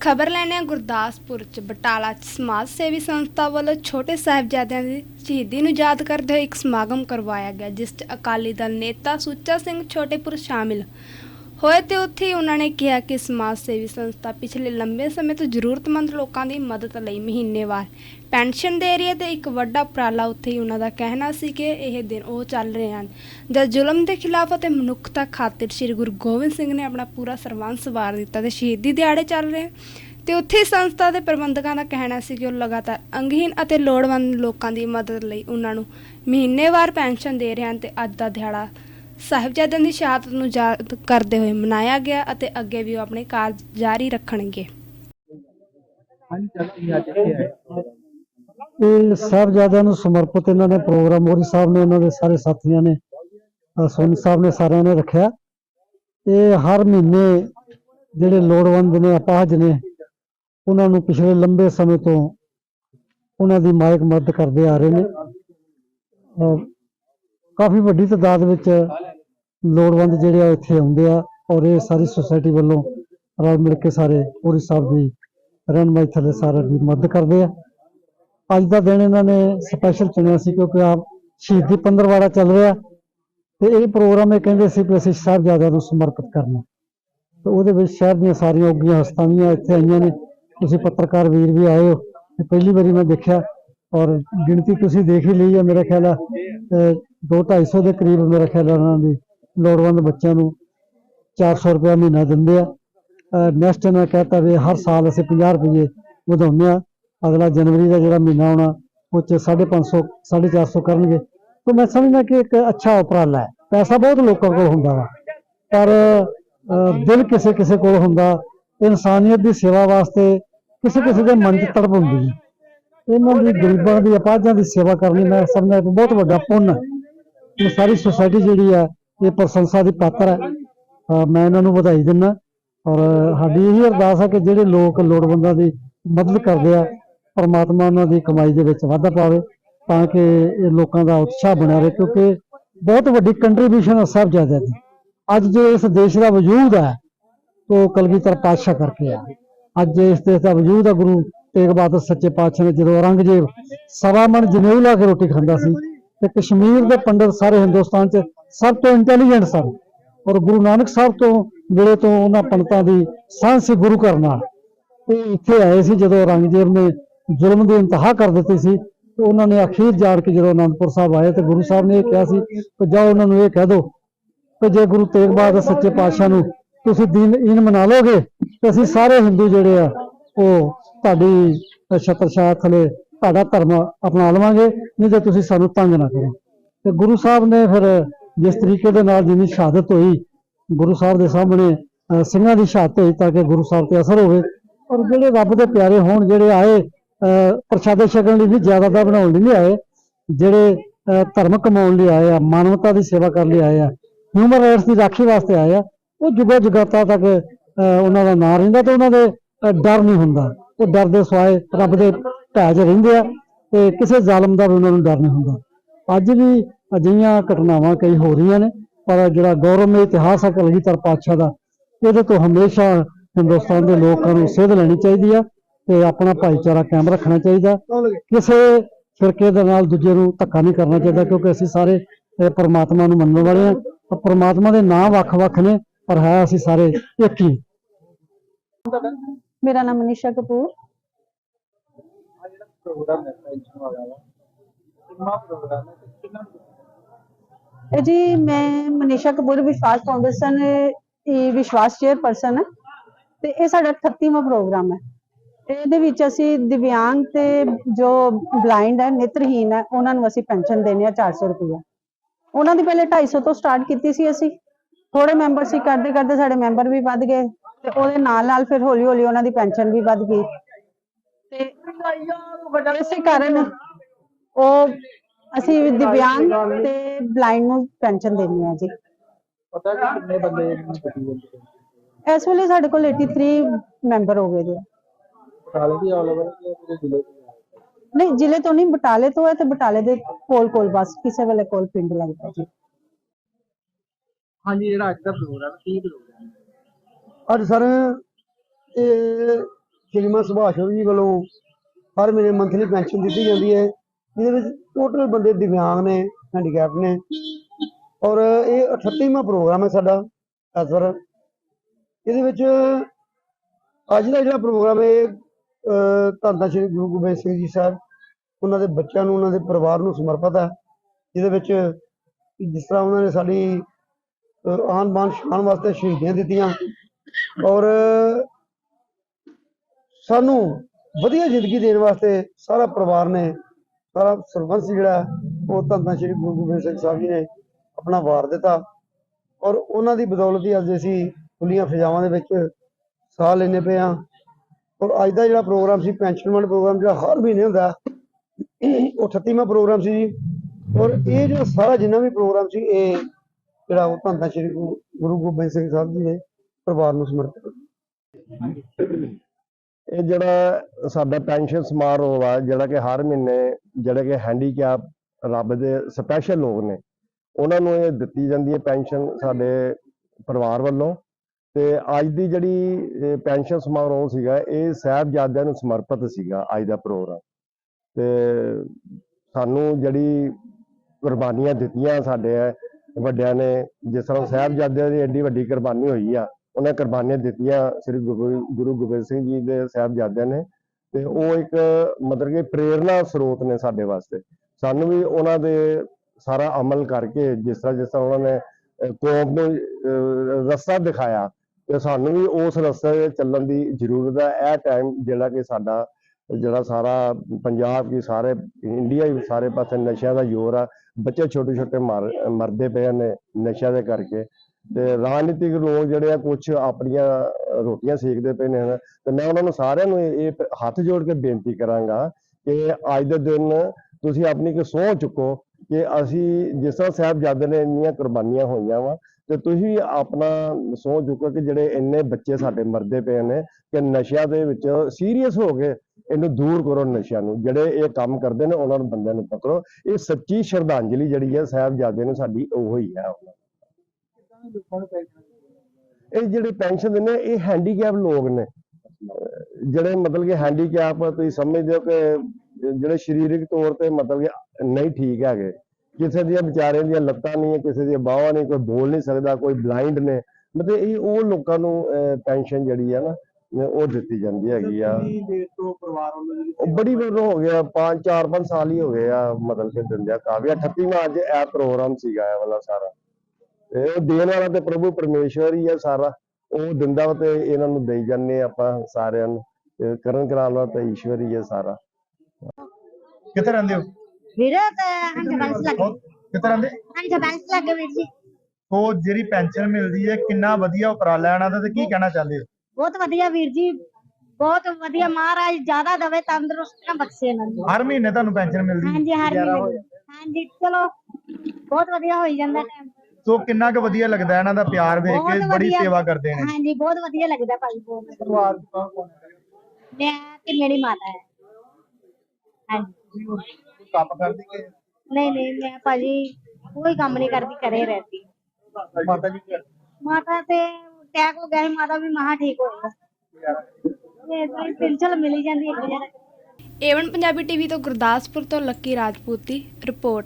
ਖਬਰ ਲੈਣੇ ਗੁਰਦਾਸਪੁਰ ਚ। ਬਟਾਲਾ ਚ ਸਮਾਜ ਸੇਵੀ ਸੰਸਥਾ ਵੱਲੋਂ ਛੋਟੇ ਸਾਹਿਬਜ਼ਾਦਿਆਂ ਦੀ ਸ਼ਹੀਦੀ ਨੂੰ ਯਾਦ ਕਰਦੇ ਹੋਏ ਇੱਕ ਸਮਾਗਮ ਕਰਵਾਇਆ ਗਿਆ, ਜਿਸ ਚ ਅਕਾਲੀ ਦਲ ਨੇਤਾ ਸੁੱਚਾ ਸਿੰਘ ਛੋਟੇਪੁਰ ਸ਼ਾਮਿਲ। ਹੋਏ ਤੇ ਉੱਥੇ ਹੀ ਉਹਨਾਂ ਨੇ ਕਿਹਾ ਕਿ ਸਮਾਜ ਸੇਵੀ ਸੰਸਥਾ ਪਿਛਲੇ ਲੰਬੇ ਸਮੇਂ ਤੋਂ ਜ਼ਰੂਰਤਮੰਦ ਲੋਕਾਂ ਦੀ ਮਦਦ ਲਈ ਮਹੀਨੇਵਾਰ ਪੈਨਸ਼ਨ ਦੇ ਰਹੀ ਹੈ ਤੇ ਇੱਕ ਵੱਡਾ ਉਪਰਾਲਾ ਉੱਥੇ ਹੀ ਉਹਨਾਂ ਦਾ ਕਹਿਣਾ ਸੀ ਕਿ ਇਹ ਦਿਨ ਉਹ ਚੱਲ ਰਹੇ ਹਨ ਜਦ ਜ਼ੁਲਮ ਦੇ ਖਿਲਾਫ ਅਤੇ ਮਨੁੱਖਤਾ ਖਾਤਰ ਸ੍ਰੀ ਗੁਰੂ ਗੋਬਿੰਦ ਸਿੰਘ ਨੇ ਆਪਣਾ ਪੂਰਾ ਸਰਬੰਸ ਵਾਰ ਦਿੱਤਾ ਤੇ ਸ਼ਹੀਦੀ ਦਿਹਾੜੇ ਚੱਲ ਰਹੇ ਹਨ। ਤੇ ਉੱਥੇ ਹੀ ਸੰਸਥਾ ਦੇ ਪ੍ਰਬੰਧਕਾਂ ਦਾ ਕਹਿਣਾ ਸੀ ਕਿ ਉਹ ਲਗਾਤਾਰ ਅੰਗਹੀਨ ਅਤੇ ਲੋੜਵੰਦ ਲੋਕਾਂ ਦੀ ਮਦਦ ਲਈ ਉਹਨਾਂ ਨੂੰ ਮਹੀਨੇਵਾਰ ਪੈਨਸ਼ਨ ਦੇ ਰਹੇ ਹਨ ਤੇ ਅੱਜ ਦਾ ਦਿਹਾੜਾ ਸਾਹਿਬਜ਼ਾਦਿਆਂ ਦੀ ਸ਼ਹਾਦਤ ਨੂੰ ਯਾਦ ਕਰਦੇ ਹੋਏ ਮਨਾਇਆ ਗਿਆ ਅਤੇ ਅੱਗੇ ਵੀ ਉਹ ਆਪਣੇ ਕਾਰਜ ਜਾਰੀ ਰੱਖਣਗੇ। ਹਾਂਜੀ ਚੱਲ ਕੀ ਅੱਜ ਇੱਥੇ ਆਏ। ਇਹ ਸਾਹਿਬਜ਼ਾਦਿਆਂ ਨੂੰ ਸਮਰਪਿਤ ਇਹਨਾਂ ਨੇ ਪ੍ਰੋਗਰਾਮ ਮੋਰੀ ਸਾਹਿਬ ਨੇ ਉਹਨਾਂ ਦੇ ਸਾਰੇ ਸਾਥੀਆਂ ਨੇ ਸੋਨੀ ਸਾਹਿਬ ਨੇ ਸਾਰਿਆਂ ਨੇ ਰੱਖਿਆ। ਇਹ ਹਰ ਮਹੀਨੇ ਜਿਹੜੇ ਲੋੜਵੰਦ ਨੇ ਅਪਾਹਜ ਨੇ ਉਹਨਾਂ ਨੂੰ ਪਿਛਲੇ ਲੰਬੇ ਸਮੇਂ ਤੋਂ ਉਹਨਾਂ ਦੀ ਮਾਇਕ ਮਦਦ ਕਰਦੇ ਆ ਰਹੇ ਨੇ। ਕਾਫੀ ਵੱਡੀ ਤਾਦਾਦ ਵਿੱਚ ਲੋੜਵੰਦ ਜਿਹੜੇ ਆ ਇੱਥੇ ਆਉਂਦੇ ਆ ਔਰ ਇਹ ਸਾਰੀ ਸੁਸਾਇਟੀ ਵੱਲੋਂ ਰਲ ਮਿਲ ਕੇ ਸਾਰੇ ਪੂਰੀ ਸਾਹਿਬ ਦੀ ਰਹਿਨਮਾਈ ਥੱਲੇ ਸਾਰਿਆਂ ਦੀ ਮਦਦ ਕਰਦੇ ਆ। ਅੱਜ ਦਾ ਦਿਨ ਇਹਨਾਂ ਨੇ ਸਪੈਸ਼ਲ ਚੁਣਿਆ ਸੀ ਕਿਉਂਕਿ ਆਪ ਸ਼ਹੀਦੀ ਪੰਦਰਵਾੜਾ ਚੱਲ ਰਿਹਾ ਤੇ ਇਹ ਪ੍ਰੋਗਰਾਮ ਇਹ ਕਹਿੰਦੇ ਸੀ ਕਿ ਅਸੀਂ ਸਾਹਿਬਜ਼ਾਦਿਆਂ ਨੂੰ ਸਮਰਪਿਤ ਕਰਨਾ। ਤੇ ਉਹਦੇ ਵਿੱਚ ਸ਼ਹਿਰ ਦੀਆਂ ਸਾਰੀਆਂ ਉੱਗੀਆਂ ਹਸਤਾਂ ਇੱਥੇ ਆਈਆਂ ਨੇ। ਤੁਸੀਂ ਪੱਤਰਕਾਰ ਵੀਰ ਵੀ ਆਏ ਹੋ, ਤੇ ਪਹਿਲੀ ਵਾਰੀ ਮੈਂ ਦੇਖਿਆ ਔਰ ਗਿਣਤੀ ਤੁਸੀਂ ਦੇਖ ਹੀ ਲਈ ਹੈ ਮੇਰਾ ਖਿਆਲ ਆ 2-250 ਦੇ ਕਰੀਬ ਮੇਰਾ ਖਿਆਲ ਆ ਉਹਨਾਂ ਦੀ ਲੋੜਵੰਦ ਬੱਚਿਆਂ ਨੂੰ 400 ਰੁਪਏ ਮਹੀਨਾ ਦਿੰਦੇ ਆ। ਨੈਕਸਟ ਇਹਨਾਂ ਕਹਤਾ ਵੀ ਹਰ ਸਾਲ ਅਸੀਂ 50 ਰੁਪਏ ਵਧਾਉਂਦੇ ਆ। ਅਗਲਾ ਜਨਵਰੀ ਦਾ ਜਿਹੜਾ ਮਹੀਨਾ ਆਉਣਾ, ਉਹ 'ਚ 550 450 ਕਰਨਗੇ। ਤਾਂ ਮੈਂ ਸਮਝਦਾ ਕਿ ਇੱਕ ਅੱਛਾ ਉਪਰਾਲਾ ਹੈ। ਪੈਸਾ ਬਹੁਤ ਲੋਕਾਂ ਕੋਲ ਹੁੰਦਾ ਵਾ। ਪਰ ਦਿਲ ਕਿਸੇ ਕਿਸੇ ਕੋਲ ਹੁੰਦਾ। ਇਨਸਾਨੀਅਤ ਦੀ ਸੇਵਾ ਵਾਸਤੇ ਕਿਸੇ ਕਿਸੇ ਦੇ ਮਨ 'ਚ ਤੜਪ ਹੁੰਦੀ ਹੈ। ਇਹਨਾਂ ਦੀ ਗਰੀਬਾਂ ਦੀ ਅਪਾਹਜਾਂ ਦੀ ਸੇਵਾ ਕਰਨੀ ਮੈਂ ਸਮਝਦਾ ਇੱਕ ਬਹੁਤ ਵੱਡਾ ਪੁੰਨ ਹੈ। ਇਹ ਸਾਰੀ ਸੁਸਾਇਟੀ ਜਿਹੜੀ ਆ ਇਹ ਪ੍ਰਸ਼ੰਸਾ ਦੀ ਪਾਤਰ ਹੈ। ਮੈਂ ਇਹਨਾਂ ਨੂੰ ਵਧਾਈ ਦਿੰਦਾ ਔਰ ਸਾਡੀ ਇਹ ਅਰਦਾਸ ਹੈ ਕਿ ਜਿਹੜੇ ਲੋਕ ਲੋੜਵੰਦਾਂ ਦੀ ਮਦਦ ਕਰਦੇ ਆ, ਪਰਮਾਤਮਾ ਉਹਨਾਂ ਦੀ ਕਮਾਈ ਦੇ ਵਿੱਚ ਵਾਧਾ ਪਾਵੇ ਤਾਂ ਕਿ ਇਹ ਲੋਕਾਂ ਦਾ ਉਤਸ਼ਾਹ ਬਣਿਆ ਰਹੇ, ਕਿਉਂਕਿ ਬਹੁਤ ਵੱਡੀ ਕੰਟਰੀਬਿਊਸ਼ਨ ਹੈ ਸਾਹਿਬਜ਼ਾਦਿਆਂ ਦੀ। ਅੱਜ ਜੋ ਇਸ ਦੇਸ਼ ਦਾ ਵਜੂਦ ਹੈ, ਉਹ ਕਲਗੀਧਰ ਪਾਤਸ਼ਾਹ ਕਰਕੇ ਆ। ਅੱਜ ਇਸ ਦੇਸ਼ ਦਾ ਵਜੂਦ ਹੈ ਗੁਰੂ ਤੇਗ ਬਹਾਦਰ ਸੱਚੇ ਪਾਤਸ਼ਾਹ ਨੇ ਜਦੋਂ ਔਰੰਗਜ਼ੇਬ ਸਵਾ ਮਣ ਜਨੇਊ ਲਾ ਕੇ ਰੋਟੀ ਖਾਂਦਾ ਸੀ ਤੇ ਕਸ਼ਮੀਰ ਦੇ ਪੰਡਤ ਸਾਰੇ ਹਿੰਦੁਸਤਾਨ 'ਚ ਸਭ ਤੋਂ ਇੰਟੈਲੀਜੈਂਟ ਸਨ ਔਰ ਗੁਰੂ ਨਾਨਕ ਸਾਹਿਬ ਤੋਂ ਵੇਲੇ ਤੋਂ ਉਹਨਾਂ ਪੰਡਤਾਂ ਦੀ ਸਾਂਝ ਸੀ ਗੁਰੂ ਘਰ ਨਾਲ। ਇਹ ਇੱਥੇ ਆਏ ਸੀ ਜਦੋਂ ਔਰੰਗਜ਼ੇਬ ਨੇ ਜ਼ੁਲਮ ਦੀ ਇੰਤਹਾ ਕਰ ਦਿੱਤੀ ਸੀ ਤੇ ਉਹਨਾਂ ਨੇ ਅਖੀਰ ਜਾੜ ਕੇ ਜਦੋਂ ਅਨੰਦਪੁਰ ਸਾਹਿਬ ਆਏ ਤੇ ਗੁਰੂ ਸਾਹਿਬ ਨੇ ਇਹ ਕਿਹਾ ਸੀ ਕਿ ਜਾਓ ਉਹਨਾਂ ਨੂੰ ਇਹ ਕਹਿ ਦਿਓ ਕਿ ਜੇ ਗੁਰੂ ਤੇਗ ਬਹਾਦਰ ਸੱਚੇ ਪਾਤਸ਼ਾਹ ਨੂੰ ਤੁਸੀਂ ਦੀਨ ਈਨ ਮਨਾ ਲੋਗੇ ਤੇ ਅਸੀਂ ਸਾਰੇ ਹਿੰਦੂ ਜਿਹੜੇ ਆ ਉਹ ਤੁਹਾਡੀ ਛਤਰ ਥਲੇ ਤੁਹਾਡਾ ਧਰਮ ਅਪਣਾ ਲਵਾਂਗੇ, ਨਹੀਂ ਤੇ ਤੁਸੀਂ ਸਾਨੂੰ ਤੰਗ ਨਾ ਕਰੋ। ਤੇ ਗੁਰੂ ਸਾਹਿਬ ਨੇ ਫਿਰ ਜਿਸ ਤਰੀਕੇ ਦੇ ਨਾਲ ਜਿੰਨੀ ਸ਼ਹਾਦਤ ਹੋਈ, ਗੁਰੂ ਸਾਹਿਬ ਦੇ ਸਾਹਮਣੇ ਸਿੰਘਾਂ ਦੀ ਸ਼ਹਾਦਤ ਹੋਈ ਤਾਂ ਕਿ ਗੁਰੂ ਸਾਹਿਬ ਤੇ ਅਸਰ ਹੋਵੇ। ਔਰ ਜਿਹੜੇ ਰੱਬ ਦੇ ਪਿਆਰੇ ਹੋਣ, ਜਿਹੜੇ ਆਏ ਪ੍ਰਸ਼ਾਦੇ ਛਕਣ ਲਈ ਨਹੀਂ ਜ਼ਿਆਦਾ ਬਣਾਉਣ ਲਈ ਨਹੀਂ ਆਏ, ਜਿਹੜੇ ਧਰਮ ਕਮਾਉਣ ਲਈ ਆਏ ਆ, ਮਾਨਵਤਾ ਦੀ ਸੇਵਾ ਕਰਨ ਲਈ ਆਏ ਆ ਹਿਊਮਨ ਰਾਈਟਸ ਦੀ ਰਾਖੀ ਵਾਸਤੇ ਆਏ ਆ, ਉਹ ਜੁਗਾ ਜੁਗਾਤਾ ਤੱਕ, ਅਹ, ਉਹਨਾਂ ਦਾ ਨਾਂ ਰਹਿੰਦਾ ਤੇ ਉਹਨਾਂ ਦੇ ਡਰ ਨਹੀਂ ਹੁੰਦਾ। ਉਹ ਡਰ ਦੇ ਸਵਾਏ ਰੱਬ ਦੇ ਢਾਹ ਰਹਿੰਦੇ ਆ ਤੇ ਕਿਸੇ ਜ਼ਾਲਮ ਦਾ ਉਹਨਾਂ ਨੂੰ ਡਰ ਨਹੀਂ ਹੁੰਦਾ। ਅੱਜ ਵੀ ਅਜਿਹੀਆਂ ਘਟਨਾਵਾਂ ਕਈ ਹੋ ਰਹੀਆਂ ਨੇ, ਪਰ ਜਿਹੜਾ ਗੌਰਵਮਈ ਇਤਿਹਾਸ ਹੈ ਕਲਗੀਧਰ ਪਾਤਸ਼ਾਹ ਦਾ, ਇਹਦੇ ਤੋਂ ਹਮੇਸ਼ਾ ਹਿੰਦੁਸਤਾਨ ਦੇ ਲੋਕਾਂ ਨੂੰ ਸੇਧ ਲੈਣੀ ਚਾਹੀਦੀ ਆ ਤੇ ਆਪਣਾ ਭਾਈਚਾਰਾ ਕਾਇਮ ਰੱਖਣਾ ਚਾਹੀਦਾ। ਕਿਸੇ ਫਿਰਕੇ ਦੇ ਨਾਲ ਦੂਜੇ ਨੂੰ ਧੱਕਾ ਨਹੀਂ ਕਰਨਾ ਚਾਹੀਦਾ, ਕਿਉਂਕਿ ਅਸੀਂ ਸਾਰੇ ਇਹ ਪ੍ਰਮਾਤਮਾ ਨੂੰ ਮੰਨਣ ਵਾਲੇ ਆ। ਪਰ ਪ੍ਰਮਾਤਮਾ ਦੇ ਨਾਂ ਵੱਖ-ਵੱਖ ਨੇ, ਪਰ ਹੈ ਅਸੀਂ ਸਾਰੇ ਇੱਕ ਹੀ। ਮੇਰਾ ਨਾਮ ਮਨੀਸ਼ਾ ਕਪੂਰ। ਪ੍ਰੋਗਰਾਮ ਹੈ ਪੈਨਸ਼ਨ ਵਾਲਾ ਵਾ। ਕਿੰਨਾ ਪ੍ਰੋਗਰਾਮ ਹੈ ਤੇ ਕਿੰਨਾ ਇਹ ਜੀ, ਮੈਂ ਮਨੀਸ਼ਾ ਕਪੂਰ, ਵਿਸ਼ਵਾਸ ਫਾਊਂਡੇਸ਼ਨ ਇਹ ਵਿਸ਼ਵਾਸ ਚੇਅਰਪਰਸਨ ਹੈ। ਤੇ ਇਹ ਸਾਡਾ 38ਵਾਂ ਪ੍ਰੋਗਰਾਮ ਹੈ। ਇਹਦੇ ਵਿੱਚ ਅਸੀਂ ਦਿਵਿਆਂਗ ਤੇ ਜੋ ਬਲਾਈਂਡ ਹੈ ਨੇਤਰਹੀਨ ਹੈ, ਉਹਨਾਂ ਨੂੰ ਅਸੀਂ ਪੈਨਸ਼ਨ ਦੇਣੀ ਆ 400 ਰੁਪਇਆ ਉਹਨਾਂ ਦੀ ਪਹਿਲੇ 250 ਤੋਂ ਸਟਾਰਟ ਕੀਤੀ ਸੀ ਅਸੀਂ। ਥੋੜੇ ਮੈਂਬਰ ਸੀ ਕਰਦੇ ਕਰਦੇ ਸਾਡੇ ਮੈਂਬਰ ਵੀ ਵੱਧ ਗਏ ਤੇ ਉਹਦੇ ਨਾਲ ਨਾਲ ਫਿਰ ਹੌਲੀ ਹੌਲੀ ਉਹਨਾਂ ਦੀ ਪੈਨਸ਼ਨ ਵੀ ਵੱਧ ਗਈ। ਇਸੇ ਕਾਰਨ ਉਹ ਅਸੀਂ ਦਿਵਿਆਂਗ ਤੇ ਬਲਾਈਂਡ ਨੂੰ ਪੈਨਸ਼ਨ ਦੇਣੀ ਹੈ ਜੀ। ਪਤਾ ਕਿ ਕਿੰਨੇ ਬੰਦੇ ਇਸ ਵੇਲੇ ਸਾਡੇ ਕੋਲ 83 ਮੈਂਬਰ ਹੋ ਗਏ ਜੀ। ਬਟਾਲੇ ਦੀ ਆਲ ਓਵਰ ਪੂਰੇ ਜ਼ਿਲ੍ਹੇ। ਨਹੀਂ ਜ਼ਿਲ੍ਹੇ ਤੋਂ ਨਹੀਂ ਬਟਾਲੇ ਤੋਂ ਹੈ ਤੇ ਬਟਾਲੇ ਦੇ ਕੋਲ ਕੋਲ ਬਸ ਕਿਸੇ ਵੇਲੇ ਕੋਲ ਪਿੰਡ ਲੱਗਦਾ ਜੀ। ਹਾਂਜੀ ਜਿਹੜਾ ਅੱਜ ਦਾ ਪ੍ਰੋਗਰਾਮ ਕੀ ਪ੍ਰੋਗਰਾਮ ਹੈ? ਅੱਜ ਸਰ ਇਹ ਸ਼੍ਰੀਮਾਨ ਸੁਭਾਸ਼ ਜੀ ਵੱਲੋਂ ਹਰ ਮਹੀਨੇ ਮੰਥਲੀ ਪੈਨਸ਼ਨ ਦਿੱਤੀ ਜਾਂਦੀ ਹੈ। ਜਿਹਦੇ ਵਿੱਚ ਟੋਟਲ ਬੰਦੇ ਦਿਵਿਆਂਗ ਨੇ ਹੈਂਡੀਕੈਪ ਨੇ। ਔਰ ਇਹ 38ਵਾਂ ਪ੍ਰੋਗਰਾਮ ਹੈ ਸਾਡਾ ਇਸ ਵਾਰ ਇਹਦੇ ਵਿੱਚ ਅੱਜ ਦਾ ਜਿਹੜਾ ਪ੍ਰੋਗਰਾਮ ਹੈ ਧੰਨ ਧੰਨ ਸ਼੍ਰੀ ਗੁਰੂ ਗੋਬਿੰਦ ਸਿੰਘ ਜੀ ਸਾਹਿਬ, ਉਹਨਾਂ ਦੇ ਬੱਚਿਆਂ ਨੂੰ, ਉਹਨਾਂ ਦੇ ਪਰਿਵਾਰ ਨੂੰ ਸਮਰਪਿਤ ਹੈ। ਜਿਹਦੇ ਵਿੱਚ ਜਿਸ ਤਰ੍ਹਾਂ ਉਹਨਾਂ ਨੇ ਸਾਡੀ ਆਨ ਬਾਨ ਸ਼ਾਨ ਵਾਸਤੇ ਸ਼ਹੀਦੀਆਂ ਦਿੱਤੀਆਂ। ਔਰ ਸਾਨੂੰ ਵਧੀਆ ਜ਼ਿੰਦਗੀ ਦੇਣ ਵਾਸਤੇ ਸਾਰਾ ਪਰਿਵਾਰ ਨੇ, ਸਾਰਾ ਸਰਬੰਸ ਜਿਹੜਾ, ਉਹ ਧੰਨ ਸ਼੍ਰੀ ਗੁਰੂ ਗੋਬਿੰਦ ਸਿੰਘ ਸਾਹਿਬ ਜੀ ਨੇ ਆਪਣਾ ਵਾਰ ਦਿੱਤਾ। ਔਰ ਉਹਨਾਂ ਦੀ ਬਦੌਲਤ ਹੀ ਅੱਜ ਅਸੀਂ ਖੁੱਲੀਆਂ ਫਜ਼ਾਵਾਂ ਦੇ ਵਿੱਚ ਸਾਹ ਲੈਂਦੇ ਪਏ ਹਾਂ। ਔਰ ਅੱਜ ਦਾ ਜਿਹੜਾ ਪ੍ਰੋਗਰਾਮ ਸੀ ਪੈਨਸ਼ਨ ਫੰਡ ਪ੍ਰੋਗਰਾਮ ਜਿਹੜਾ ਹਰ ਮਹੀਨੇ ਹੁੰਦਾ, ਉਹ 38ਵਾਂ ਪ੍ਰੋਗਰਾਮ ਸੀ ਜੀ। ਔਰ ਇਹ ਜਿਹੜਾ ਸਾਰਾ ਜਿੰਨਾ ਵੀ ਪ੍ਰੋਗਰਾਮ ਸੀ, ਇਹ ਜਿਹੜਾ ਉਹ ਧੰਨ ਸ਼੍ਰੀ ਗੁਰੂ ਗੁਰੂ ਗੋਬਿੰਦ ਸਿੰਘ ਸਾਹਿਬ ਜੀ ਦੇ ਪਰਿਵਾਰ ਨੂੰ ਸਮਰਪਿਤ। ਇਹ ਜਿਹੜਾ ਸਾਡਾ ਪੈਨਸ਼ਨ ਸਮਾਰੋਹ ਆ ਜਿਹੜਾ ਕਿ ਹਰ ਮਹੀਨੇ ਜਿਹੜੇ ਕਿ ਹੈਂਡੀਕੈਪ ਰੱਬ ਦੇ ਸਪੈਸ਼ਲ ਲੋਕ ਨੇ, ਉਹਨਾਂ ਨੂੰ ਇਹ ਦਿੱਤੀ ਜਾਂਦੀ ਹੈ ਪੈਨਸ਼ਨ ਸਾਡੇ ਪਰਿਵਾਰ ਵੱਲੋਂ। ਤੇ ਅੱਜ ਦੀ ਜਿਹੜੀ ਪੈਨਸ਼ਨ ਸਮਾਰੋਹ ਸੀਗਾ, ਇਹ ਸਾਹਿਬਜ਼ਾਦਿਆਂ ਨੂੰ ਸਮਰਪਿਤ ਸੀਗਾ ਅੱਜ ਦਾ ਪ੍ਰੋਗਰਾਮ। ਤੇ ਸਾਨੂੰ ਜਿਹੜੀ ਕੁਰਬਾਨੀਆਂ ਦਿੱਤੀਆਂ ਸਾਡੇ ਵੱਡਿਆਂ ਨੇ, ਜਿਸ ਤਰ੍ਹਾਂ ਸਾਹਿਬਜ਼ਾਦਿਆਂ ਦੀ ਐਡੀ ਵੱਡੀ ਕੁਰਬਾਨੀ ਹੋਈ ਆ ਉਹਨੇ ਕੁਰਬਾਨੀਆਂ ਦਿੱਤੀਆਂ ਸ੍ਰੀ ਗੁਰੂ ਗੋਬਿੰਦ ਸਿੰਘ ਜੀ ਦੇ ਸਾਹਿਬਜ਼ਾਦਿਆਂ ਨੇ ਤੇ ਉਹ ਇੱਕ ਮਤਲਬ ਕਿ ਪ੍ਰੇਰਨਾ ਸਰੋਤ ਨੇ ਸਾਡੇ ਵਾਸਤੇ। ਸਾਨੂੰ ਵੀ ਉਹਨਾਂ ਦੇ ਸਾਰਾ ਅਮਲ ਕਰਕੇ ਜਿਸ ਤਰ੍ਹਾਂ ਜਿਸ ਤਰ੍ਹਾਂ ਉਹਨਾਂ ਨੇ ਕੌਮ ਨੂੰ ਰਸਤਾ ਦਿਖਾਇਆ, ਤੇ ਸਾਨੂੰ ਵੀ ਉਸ ਰਸਤੇ ਤੇ ਚੱਲਣ ਦੀ ਜ਼ਰੂਰਤ ਹੈ। ਇਹ ਟਾਈਮ ਜਿਹੜਾ ਕਿ ਸਾਡਾ, ਜਿਹੜਾ ਸਾਰਾ ਪੰਜਾਬ ਕੀ ਸਾਰੇ ਇੰਡੀਆ ਹੀ ਸਾਰੇ ਪਾਸੇ ਨਸ਼ਿਆਂ ਦਾ ਜ਼ੋਰ ਆ। ਬੱਚੇ ਛੋਟੇ ਛੋਟੇ ਮਰ, ਮਰਦੇ ਪਏ ਨੇ, ਨਸ਼ਿਆਂ ਦੇ ਕਰਕੇ। ਤੇ ਰਾਜਨੀਤਿਕ ਲੋਕ ਜਿਹੜੇ ਆ ਕੁਝ ਆਪਣੀਆਂ ਰੋਟੀਆਂ ਸੇਕਦੇ ਪਏ ਨੇ ਤੇ ਮੈਂ ਉਹਨਾਂ ਨੂੰ ਸਾਰਿਆਂ ਨੂੰ ਇਹ ਹੱਥ ਜੋੜ ਕੇ ਬੇਨਤੀ ਕਰਾਂਗਾ ਕਿ ਅੱਜ ਦੇ ਦਿਨ ਤੁਸੀਂ ਆਪਣੀ ਇੱਕ ਸੋਚ ਚੁੱਕੋ ਕਿ ਅਸੀਂ ਜਿਸ ਤਰ੍ਹਾਂ ਸਾਹਿਬਜ਼ਾਦੇ ਨੇ ਇੰਨੀਆਂ ਕੁਰਬਾਨੀਆਂ ਹੋਈਆਂ ਵਾ, ਤੇ ਤੁਸੀਂ ਆਪਣਾ ਸੋਚ ਚੁੱਕੋ ਕਿ ਜਿਹੜੇ ਇੰਨੇ ਬੱਚੇ ਸਾਡੇ ਮਰਦੇ ਪਏ ਨੇ ਕਿ ਨਸ਼ਿਆਂ ਦੇ ਵਿੱਚ ਸੀਰੀਅਸ ਹੋ ਕੇ ਇਹਨੂੰ ਦੂਰ ਕਰੋ ਨਸ਼ਿਆਂ ਨੂੰ। ਜਿਹੜੇ ਇਹ ਕੰਮ ਕਰਦੇ ਨੇ, ਉਹਨਾਂ ਨੂੰ ਬੰਦਿਆਂ ਨੂੰ ਪਕੜੋ। ਇਹ ਸੱਚੀ ਸ਼ਰਧਾਂਜਲੀ ਜਿਹੜੀ ਹੈ ਸਾਹਿਬਜ਼ਾਦੇ ਨੂੰ ਸਾਡੀ ਉਹ ਹੀ ਹੈ ਕਿੱਦਾਂ ਲੋਕਾਂ ਨੂੰ ਪੈਨਸ਼ਨ ਇਹ ਜਿਹੜੇ ਪੈਨਸ਼ਨ ਦਿੰਦੇ ਨੇ ਇਹ ਹੈਂਡੀਕੈਪ ਲੋਕ ਨੇ। ਅਹ ਜਿਹੜੇ ਮਤਲਬ ਕਿ ਹੈਂਡੀਕੈਪ ਤੁਸੀਂ ਸਮਝਦੇ ਹੋ ਕਿ ਜਿਹੜੇ ਸਰੀਰਕ ਤੌਰ ਤੇ ਮਤਲਬ ਕਿ ਨਹੀਂ ਠੀਕ ਹੈਗੇ। ਕਿਸੇ ਦੀਆਂ ਵਿਚਾਰਿਆਂ ਦੀਆਂ ਲੱਤਾਂ ਨਹੀਂ ਹੈ ਕਿਸੇ ਦੀਆਂ ਬਾਹਾਂ ਨਹੀਂ ਕੋਈ ਬੋਲ ਨਹੀਂ ਸਕਦਾ ਕੋਈ ਬਲਾਈਂਡ ਨੇ। ਮਤਲਬ ਇਹ ਉਹ ਲੋਕਾਂ ਨੂੰ ਪੈਨਸ਼ਨ ਜਿਹੜੀ ਆ ਨਾ ਉਹ ਦਿੱਤੀ ਜਾਂਦੀ ਹੈਗੀ ਆ। ਕਿੰਨੀ ਦੇਰ ਤੋਂ ਪਰਿਵਾਰ ਵੱਲੋਂ ਜਿਹੜੀ ਉਹ ਬੜੀ ਵਾਰ ਹੋ ਗਿਆ ਪੰਜ ਚਾਰ ਪੰਜ ਸਾਲ ਹੀ ਹੋ ਗਏ ਆ ਮਤਲਬ ਕਿ ਦਿੰਦਿਆਂ। ਕਾਫੀ 38ਵਾਂ ਅੱਜ ਇਹ ਪ੍ਰੋਗਰਾਮ ਸੀਗਾ ਇਹ ਵਾਲਾ ਸਾਰਾ। ਉਹ ਦੇਣ ਵਾਲਾ ਤੇ ਪ੍ਰਭੂ ਪਰਮੇਸ਼ਵਰ ਹੀ ਹੈ ਸਾਰਾ। ਉਹ ਦਿੰਦਾ ਤੇ ਇਹਨਾਂ ਨੂੰ ਦੇਈ ਜਾਂਦੇ ਆਪਾਂ ਸਾਰਿਆਂ ਨੂੰ। ਕਰਨ ਕਰਾਉਣ ਵਾਲਾ ਤਾਂ ਈਸ਼ਵਰ ਹੀ ਹੈ ਸਾਰਾ। ਕਿੱਥੇ ਰਹਿੰਦੇ ਹੋ? ਵੀਰੇ ਤੇ ਹੰਝ ਬੈਂਸ ਲੱਗੇ। ਕਿੱਥੇ ਰਹਿੰਦੇ? ਹੰਝ ਬੈਂਸ ਲੱਗੇ ਵੀਰ ਜੀ। ਉਹ ਜਿਹੜੀ ਪੈਨਸ਼ਨ ਮਿਲਦੀ ਹੈ ਕਿੰਨਾ ਵਧੀਆ ਉਪਰਾਲਾ ਦਾ ਤੇ ਕੀ ਕਹਿਣਾ ਚਾਹੁੰਦੇ ਹੋ? ਬਹੁਤ ਵਧੀਆ ਵੀਰ ਜੀ ਬਹੁਤ ਵਧੀਆ। ਮਹਾਰਾਜ ਜ਼ਿਆਦਾ ਦਵੇ ਤੰਦਰੁਸਤੀਆਂ ਬਖਸ਼ੇ ਇਹਨਾਂ ਨੂੰ ਹਰ ਮਹੀਨੇ ਤੁਹਾਨੂੰ ਪੈਨਸ਼ਨ ਮਿਲਦੀ ਹਾਂਜੀ ਹਰ ਹੋ ਮਹੀਨੇ। ਹਾਂਜੀ ਚਲੋ ਬਹੁਤ ਵਧੀਆ ਹੋਈ ਜਾਂਦਾ ਟਾਈਮ ਸੋ ਕਿੰਨਾ ਕੁ ਵਧੀਆ ਲੱਗਦਾ ਇਹਨਾਂ ਦਾ ਪਿਆਰ ਵੇਖ ਕੇ ਬਹੁਤ ਬੜੀ ਵਧੀਆ। ਸੇਵਾ ਕਰਦੇ ਨੇ। ਹਾਂਜੀ ਬਹੁਤ ਵਧੀਆ ਲੱਗਦਾ ਭਾਈ ਬਹੁਤ ਪਰਿਵਾਰ ਚ ਕੌਣ ਕੌਣ ਹੈ ਮੈਂ ਤੇ ਮੇਰੀ ਮਾਤਾ ਹੈ। ਹਾਂਜੀ। ਕੰਮ ਕਰਦੀ ਕਿ? ਨਹੀਂ ਨਹੀਂ ਮੈਂ ਭਾਜੀ ਕੋਈ ਕੰਮ ਨਹੀਂ ਕਰਦੀ ਘਰੇ ਰਹਿਤੀ ਮਾਤਾ ਜੀ ਕੀ ਮਾਤਾ ਤੇ ਅਟੈਕ ਹੋ ਗਿਆ ਸੀ ਮਾਤਾ ਵੀ ਮਹਾ ਠੀਕ ਹੋ ਗਿਆ। ਇਹ ਪੈਨਸ਼ਨ ਮਿਲੀ ਜਾਂਦੀ ਹੈ। ਇੱਕ ਏਵਨ ਪੰਜਾਬੀ ਟੀਵੀ ਤੋਂ ਗੁਰਦਾਸਪੁਰ ਤੋਂ ਲੱਕੀ ਰਾਜਪੂਤ ਦੀ ਰਿਪੋਰਟ।